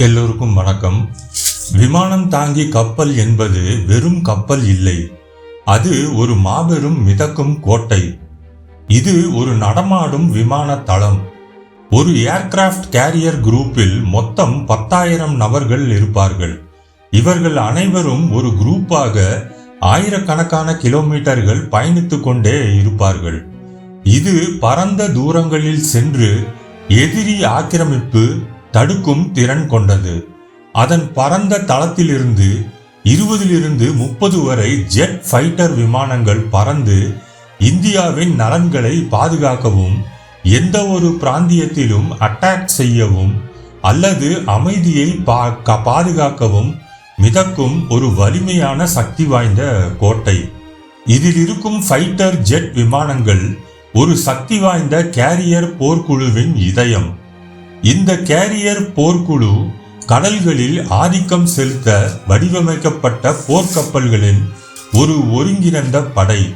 எல்லோருக்கும் வணக்கம். விமானம் தாங்கி கப்பல் என்பது வெறும் கப்பல் இல்லை. அது ஒரு மாபெரும் மிதக்கும் கோட்டை. இது ஒரு நடமாடும் விமான தளம். ஒரு ஏர்கிராஃப்ட் கேரியர் குரூப்பில் மொத்தம் பத்தாயிரம் நபர்கள் இருப்பார்கள். இவர்கள் அனைவரும் ஒரு குரூப்பாக ஆயிரக்கணக்கான கிலோமீட்டர்கள் பயணித்து கொண்டே இருப்பார்கள். இது பரந்த தூரங்களில் சென்று எதிரி ஆக்கிரமிப்பு தடுக்கும் திறன் கொண்டது. அதன் பரந்த தளத்திலிருந்து இருபதிலிருந்து முப்பது வரை ஜெட் ஃபைட்டர் விமானங்கள் பறந்து இந்தியாவின் நலன்களை பாதுகாக்கவும் எந்த ஒரு பிராந்தியத்திலும் அட்டாக் செய்யவும் அல்லது அமைதியை பா- பாதுகாக்கவும் மிதக்கும் ஒரு வலிமையான சக்தி வாய்ந்த கோட்டை. இதில் இருக்கும் ஃபைட்டர் ஜெட் விமானங்கள் ஒரு சக்தி வாய்ந்த கேரியர் போர்க்குழுவின் இதயம். இந்த கேரியர் போர்க்குழு கடல்களில் ஆதிக்கம் செலுத்த வடிவமைக்கப்பட்ட போர்க்கப்பல்களின் ஒரு ஒருங்கிணைந்த படை.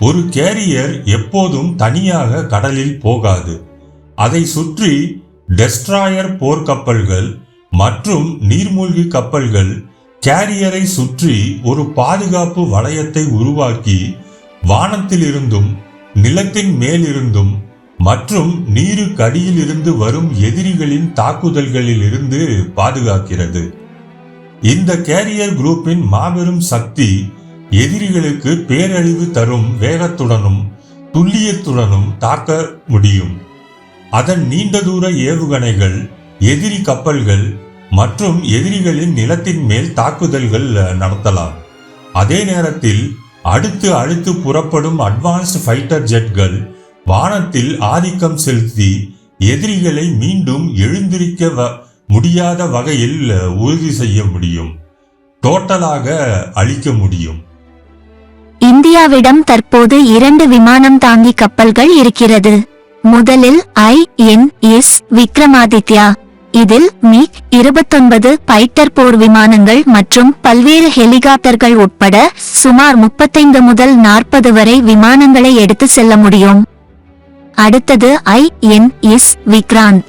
ஒரு கேரியர் எப்போதும் தனியாக கடலில் போகாது. அதை சுற்றி டெஸ்ட்ராயர் போர்க்கப்பல்கள் மற்றும் நீர்மூழ்கி கப்பல்கள் கேரியரை சுற்றி ஒரு பாதுகாப்பு வளையத்தை உருவாக்கி வானத்திலிருந்தும் நிலத்தின் மேலிருந்தும் மற்றும் நீருக்கடியில் இருந்து வரும் எதிரிகளின் தாக்குதல்களில் இருந்து பாதுகாக்கிறது. இந்த கேரியர் குரூப்பின் மாபெரும் சக்தி எதிரிகளுக்கு பேரழிவு தரும் வேகத்துடனும் துல்லியத்துடனும் தாக்க முடியும். அதன் நீண்ட தூர ஏவுகணைகள் எதிரி கப்பல்கள் மற்றும் எதிரிகளின் நிலத்தின் மேல் தாக்குதல்கள் நடத்தலாம். அதே நேரத்தில் அடுத்து அடுத்து புறப்படும் அட்வான்ஸ்டு ஃபைட்டர் ஜெட்கள் வானத்தில் ஆதிக்கம் செலுத்தி எதிரிகளை மீண்டும் எழுந்திருக்க முடியாத வகையில் உறுதி செய்ய முடியும். டோட்டலாக அழிக்க முடியும். இந்தியாவிடம் தற்போது இரண்டு விமானம் தாங்கி கப்பல்கள் இருக்கிறது. முதலில் ஐ என் எஸ் விக்ரமாதித்யா. இதில் மிக் இருபத்தொன்பது பைட்டர் போர் விமானங்கள் மற்றும் பல்வேறு ஹெலிகாப்டர்கள் உட்பட சுமார் முப்பத்தைந்து முதல் நாற்பது வரை விமானங்களை எடுத்து செல்ல முடியும். அடுத்தது ஐ என் எஸ் விக்ராந்த்.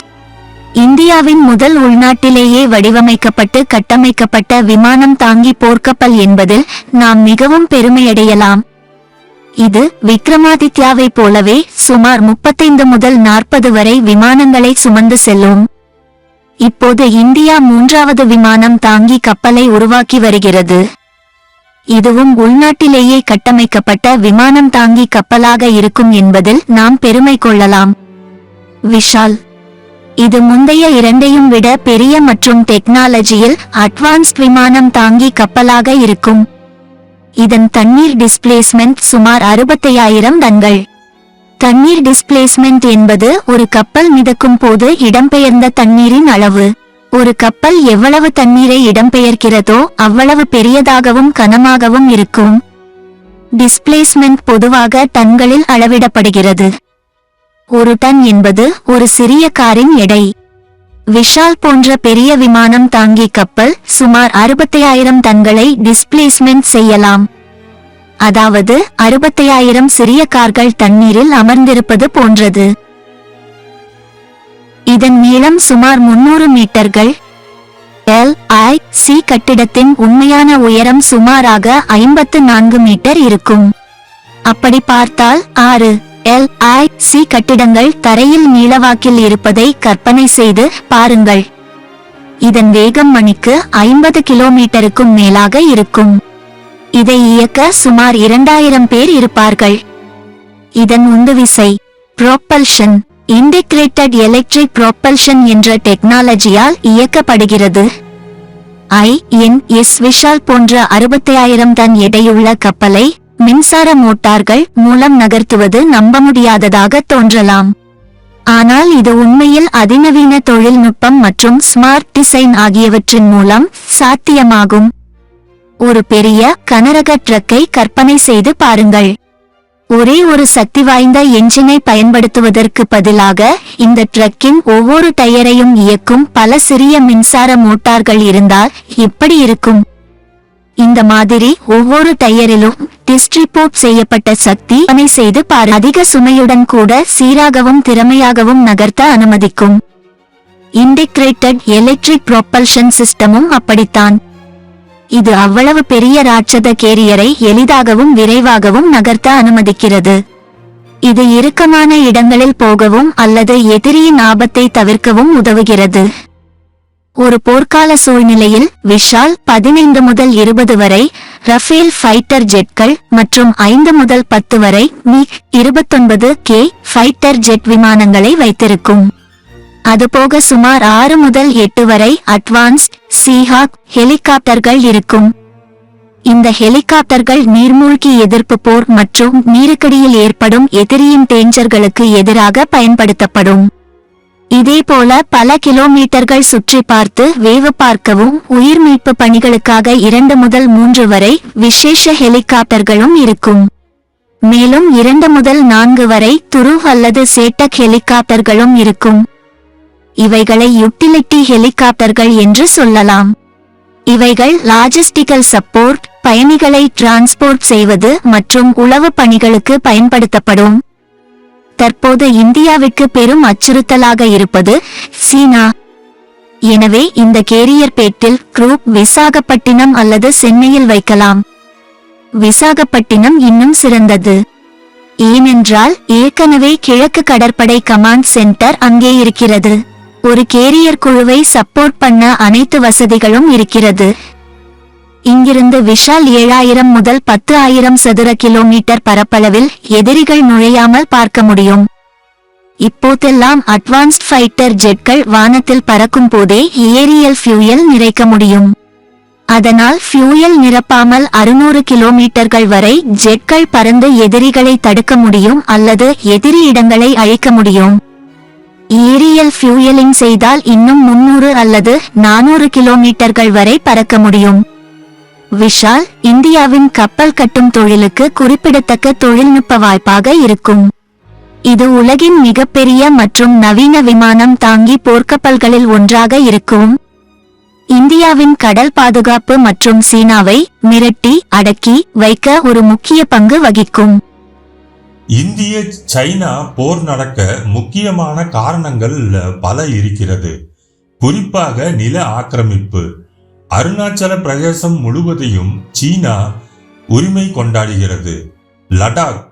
இந்தியாவின் முதல் உள்நாட்டிலேயே வடிவமைக்கப்பட்டு கட்டமைக்கப்பட்ட விமானம் தாங்கி போர்க்கப்பல் என்பதில் நாம் மிகவும் பெருமையடையலாம். இது விக்ரமாதித்யாவைப் போலவே சுமார் முப்பத்தைந்து முதல் நாற்பது வரை விமானங்களை சுமந்து செல்லும். இப்போது இந்தியா மூன்றாவது விமானம் தாங்கி கப்பலை உருவாக்கி வருகிறது. இதுவும் உள்நாட்டிலேயே கட்டமைக்கப்பட்ட விமானம் தாங்கி கப்பலாக இருக்கும் என்பதில் நாம் பெருமை கொள்ளலாம். விஷால் இது முந்தைய இரண்டையும் விட பெரிய மற்றும் டெக்னாலஜியில் அட்வான்ஸ்ட் விமானம் தாங்கி கப்பலாக இருக்கும். இதன் தண்ணீர் டிஸ்பிளேஸ்மெண்ட் சுமார் அறுபத்தையாயிரம் டன்கள். தண்ணீர் டிஸ்பிளேஸ்மெண்ட் என்பது ஒரு கப்பல் மிதக்கும் போது இடம்பெயர்ந்த தண்ணீரின் அளவு. ஒரு கப்பல் எவ்வளவு தண்ணீரை இடம்பெயர்க்கிறதோ அவ்வளவு பெரியதாகவும் கனமாகவும் இருக்கும். டிஸ்பிளேஸ்மெண்ட் பொதுவாக டன்களில் அளவிடப்படுகிறது. ஒரு டன் என்பது ஒரு சிறிய காரின் எடை. விஷால் போன்ற பெரிய விமானம் தாங்கி கப்பல் சுமார் அறுபத்தையாயிரம் டன்களை டிஸ்பிளேஸ்மெண்ட் செய்யலாம். அதாவது அறுபத்தையாயிரம் சிறிய கார்கள் தண்ணீரில் அமர்ந்திருப்பது போன்றது. இதன் நீளம் சுமார் முன்னூறு மீட்டர்கள். எல் ஐ சி கட்டிடத்தின் உண்மையான உயரம் சுமாராக ஐம்பத்து நான்கு மீட்டர் இருக்கும். அப்படி பார்த்தால் ஆறு. எல் ஐ சி கட்டிடங்கள் தரையில் நீளவாக்கில் இருப்பதை கற்பனை செய்து பாருங்கள். இதன் வேகம் மணிக்கு ஐம்பது கிலோமீட்டருக்கும் மேலாக இருக்கும். இதை இயக்க சுமார் இரண்டாயிரம் பேர் இருப்பார்கள். இதன் உந்துவிசை புரோப்பல்ஷன் இன்டிகிரேட்டட் எலக்ட்ரிக் ப்ரொப்பல்ஷன் என்ற டெக்னாலஜியால் இயக்கப்படுகிறது. ஐ என் எஸ் விஷால் போன்ற அறுபத்தாயிரம் டன் எடையுள்ள கப்பலை மின்சார மோட்டார்கள் மூலம் நகர்த்துவது நம்ப முடியாததாக தோன்றலாம். ஆனால் இது உண்மையில் அதிநவீன தொழில்நுட்பம் மற்றும் ஸ்மார்ட் டிசைன் ஆகியவற்றின் மூலம் சாத்தியமாகும். ஒரு பெரிய கனரக ட்ரக்கை கற்பனை செய்து பாருங்கள். ஒரே ஒரு சக்தி வாய்ந்த என்ஜினை பயன்படுத்துவதற்கு பதிலாக இந்த ட்ரக்கின் ஒவ்வொரு டயரையும் இயக்கும் பல சிறிய மின்சார மோட்டார்கள் இருந்தால் எப்படி இருக்கும்? இந்த மாதிரி ஒவ்வொரு டயரிலும் டிஸ்ட்ரிபியூட் செய்யப்பட்ட சக்தி பணி செய்து பார். அதிக சுமையுடன் கூட சீராகவும் திறமையாகவும் நகர்த்த அனுமதிக்கும். இன்டிகிரேட்டட் எலக்ட்ரிக் ப்ரொப்பல்ஷன் சிஸ்டமும் அப்படித்தான். இது அவ்வளவு பெரிய ராட்சத கேரியரை எளிதாகவும் விரைவாகவும் நகர்த்த அனுமதிக்கிறது. இது இறுக்கமான இடங்களில் போகவும் அல்லது எதிரியின் ஆபத்தை தவிர்க்கவும் உதவுகிறது. ஒரு போர்க்கால சூழ்நிலையில் விஷால் பதினைந்து முதல் இருபது வரை ரஃபேல் ஃபைட்டர் ஜெட்கள் மற்றும் ஐந்து முதல் பத்து வரை மிக் இருபத்தொன்பது கே ஃபைட்டர் ஜெட் விமானங்களை வைத்திருக்கும். அதுபோக சுமார் ஆறு முதல் எட்டு வரை அட்வான்ஸ்ட் சீஹாக் ஹெலிகாப்டர்கள் இருக்கும். இந்த ஹெலிகாப்டர்கள் நீர்மூழ்கி எதிர்ப்பு போர் மற்றும் நீருக்கடியில் ஏற்படும் எதிரியின் டேஞ்சர்களுக்கு எதிராக பயன்படுத்தப்படும். இதேபோல பல கிலோமீட்டர்கள் சுற்றி பார்த்து வேவு பார்க்கவும் உயிர் மீட்பு பணிகளுக்காக இரண்டு முதல் மூன்று வரை விசேஷ ஹெலிகாப்டர்களும் இருக்கும். மேலும் இரண்டு முதல் நான்கு வரை துரு அல்லது சேட்டக் ஹெலிகாப்டர்களும் இருக்கும். இவைகளை யுட்டிலிட்டி ஹெலிகாப்டர்கள் என்று சொல்லலாம். இவைகள் லாஜிஸ்டிக்கல் சப்போர்ட் பயணிகளை டிரான்ஸ்போர்ட் செய்வது மற்றும் உளவு பணிகளுக்கு பயன்படுத்தப்படும். தற்போது இந்தியாவிற்கு பெரும் அச்சுறுத்தலாக இருப்பது சீனா. எனவே இந்த கேரியர் பேட்டில் குரூப் விசாகப்பட்டினம் அல்லது சென்னையில் வைக்கலாம். விசாகப்பட்டினம் இன்னும் சிறந்தது. ஏனென்றால் ஏற்கனவே கிழக்கு கடற்படை கமாண்ட் சென்டர் அங்கே இருக்கிறது. ஒரு கேரியர் குழுவை சப்போர்ட் பண்ண அனைத்து வசதிகளும் இருக்கிறது. இங்கிருந்து விஷால் ஏழாயிரம் முதல் பத்து ஆயிரம் சதுர கிலோமீட்டர் பரப்பளவில் எதிரிகள் நுழையாமல் பார்க்க முடியும். இப்போதெல்லாம் அட்வான்ஸ்ட் ஃபைட்டர் ஜெட்கள் வானத்தில் பறக்கும் போதே ஏரியல் ஃபியூயல் நிறைக்க முடியும். அதனால் ஃபியூயல் நிரப்பாமல் அறுநூறு கிலோமீட்டர்கள் வரை ஜெட்கள் பறந்து எதிரிகளை தடுக்க முடியும் அல்லது எதிரி இடங்களை அழிக்க முடியும். ஏரியல் ஃபியூயலிங் செய்தால் இன்னும் முன்னூறு அல்லது நானூறு கிலோமீட்டர்கள் வரை பறக்க முடியும். விஷால் இந்தியாவின் கப்பல் கட்டும் தொழிலுக்கு குறிப்பிடத்தக்க தொழில்நுட்ப வாய்ப்பாக இருக்கும். இது உலகின் மிகப்பெரிய மற்றும் நவீன விமானம் தாங்கி போர்க்கப்பல்களில் ஒன்றாக இருக்கும். இந்தியாவின் கடல் பாதுகாப்பு மற்றும் சீனாவை மிரட்டி அடக்கி வைக்க ஒரு முக்கிய பங்கு வகிக்கும். இந்திய சைனா போர் நடக்க முக்கியமான காரணங்கள் பல இருக்கிறது. குறிப்பாக நில ஆக்கிரமிப்பு. அருணாச்சல பிரதேசம் முழுவதையும் சீனா உரிமை கொண்டாடுகிறது. லடாக்.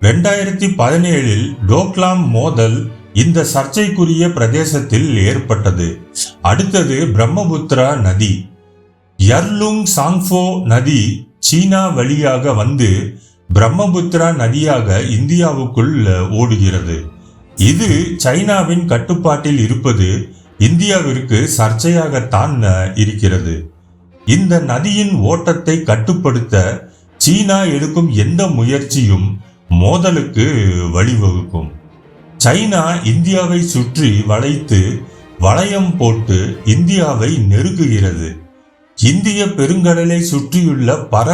ரெண்டாயிரத்தி பதினேழில் டோக்லாம் மோதல் இந்த சர்ச்சைக்குரிய பிரதேசத்தில் ஏற்பட்டது. அடுத்தது பிரம்மபுத்திரா நதி. யர்லுங் சாங்ஃபோ நதி சீனா வழியாக வந்து பிரம்மபுத்திரா நதியாக இந்தியாவுக்குள் ஓடுகிறது. இது சைனாவின் கட்டுப்பாட்டில் இருப்பது இந்தியாவிற்கு சர்ச்சையாகத்தான் இருக்கிறது. இந்த நதியின் ஓட்டத்தை கட்டுப்படுத்த சீனா எடுக்கும் எந்த முயற்சியும் மோதலுக்கு வழிவகுக்கும். சைனா இந்தியாவை சுற்றி வளைத்து வளையம் போட்டு இந்தியாவை நெருக்குகிறது இந்திய பெருங்கடலை சுற்றியுள்ள பல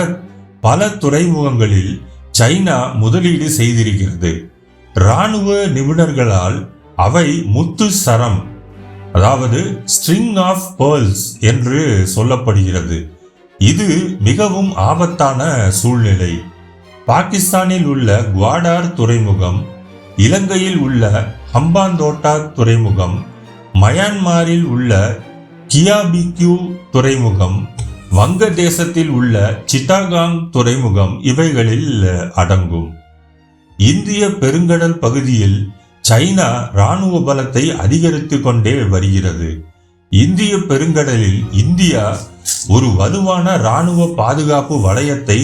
பல துறைமுகங்களில் சைனா முதலீடு செய்திருக்கிறது. இராணுவ நிபுணர்களால் அவை முத்து சரம் அதாவது ஸ்ட்ரிங் ஆஃப் பேர்ல்ஸ் என்று சொல்லப்படுகிறது. இது மிகவும் ஆபத்தான சூழ்நிலை. பாகிஸ்தானில் உள்ள குவாடார் துறைமுகம் இலங்கையில் உள்ள ஹம்பாந்தோட்டா துறைமுகம் மயான்மாரில் உள்ள கியாபிக்யூ துறைமுகம் வங்க தேசத்தில் உள்ள சிட்டாகாங் துறைமுகம் இவைகளில் அடங்கும். இந்திய பெருங்கடல் பகுதியில் சைனா இராணுவ பலத்தை அதிகரித்து கொண்டே வருகிறது. இந்திய பெருங்கடலில் இந்தியா ஒரு வலுவான இராணுவ பாதுகாப்பு வளையத்தை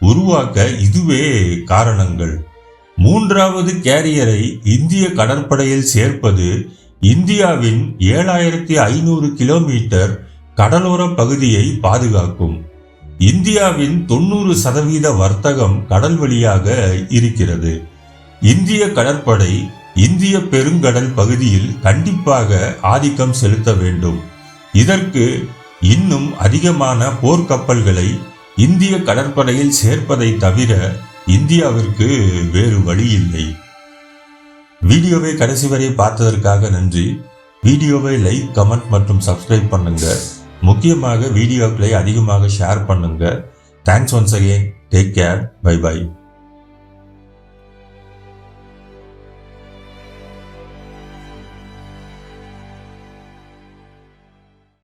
உருவாக்க இதுவே காரணங்கள். மூன்றாவது கேரியரை இந்திய கடற்படையில் சேர்ப்பது இந்தியாவின் ஏழாயிரத்தி ஐநூறு கிலோமீட்டர் கடலோர பகுதியை பாதுகாக்கும். இந்தியாவின் தொண்ணூறு சதவீத வர்த்தகம் கடல் வழியாக இருக்கிறது. இந்திய கடற்படை இந்திய பெருங்கடல் பகுதியில் கண்டிப்பாக ஆதிக்கம் செலுத்த வேண்டும். இதற்கு இன்னும் அதிகமான போர்க்கப்பல்களை இந்திய கடற்படையில் சேர்ப்பதை தவிர இந்தியாவிற்கு வேறு வழி இல்லை. வீடியோவை கடைசி வரை பார்த்ததற்காக நன்றி. வீடியோவை லைக் கமெண்ட் மற்றும் சப்ஸ்கிரைப் பண்ணுங்கள் முக்கியமாக வீடியோக்களை அதிகமாக ஷேர் பண்ணுங்கள் thanks once again take care bye bye